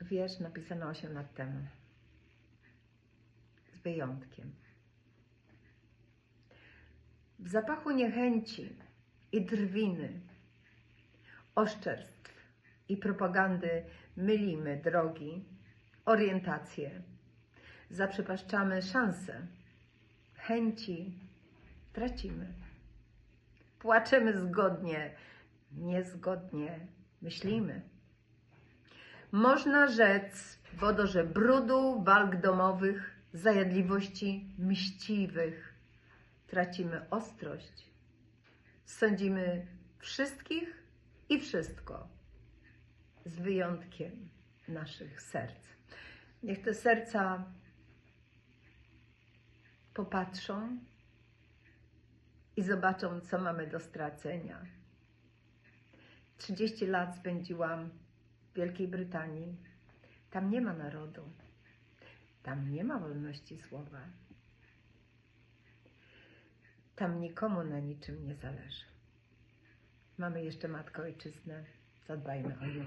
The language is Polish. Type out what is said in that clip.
wiersz napisany 8 lat temu. Z wyjątkiem. W zapachu niechęci i drwiny, oszczerstw i propagandy mylimy drogi, orientacje, zaprzepaszczamy szanse, chęci tracimy. Płaczemy zgodnie, niezgodnie myślimy. Można rzec w odorze brudu, walk domowych, zajadliwości mściwych. Tracimy ostrość. Sądzimy wszystkich i wszystko, z wyjątkiem naszych serc. Niech te serca popatrzą i zobaczą, co mamy do stracenia. 30 lat spędziłam Wielkiej Brytanii. Tam nie ma narodu. Tam nie ma wolności słowa. Tam nikomu na niczym nie zależy. Mamy jeszcze Matkę Ojczyznę. Zadbajmy o nią.